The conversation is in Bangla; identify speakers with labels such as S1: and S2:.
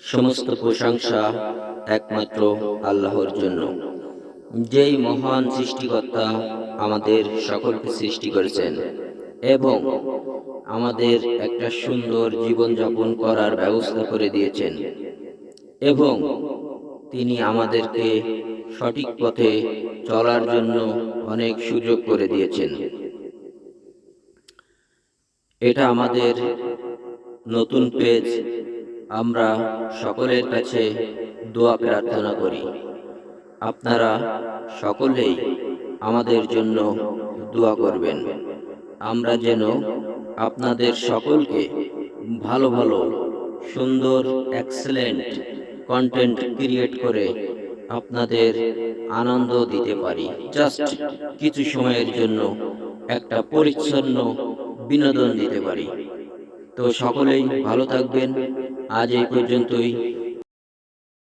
S1: সমস্ত প্রশংসা একমাত্র আল্লাহর জন্য। যেই মহান সৃষ্টিকর্তা আমাদের সকলকে সৃষ্টি করেছেন এবং আমাদের একটা সুন্দর জীবনযাপন করার ব্যবস্থা করে দিয়েছেন এবং তিনি আমাদেরকে সঠিক পথে চলার জন্য অনেক সুযোগ করে দিয়েছেন। এটা আমাদের নতুন পেজ। আমরা সকলের কাছে দোয়া প্রার্থনা করি। আপনারা সকলেই আমাদের জন্য দোয়া করবেন। আমরা যেন আপনাদের সকলকে ভালো ভালো, সুন্দর এক্সেলেন্ট কন্টেন্ট ক্রিয়েট করে আপনাদের আনন্দ দিতে পারি। জাস্ট কিছু সময়ের জন্য একটা পরিচ্ছন্ন বিনোদন দিতে পারি। তো সকলেই ভালো থাকবেন। আজ এই পর্যন্তই।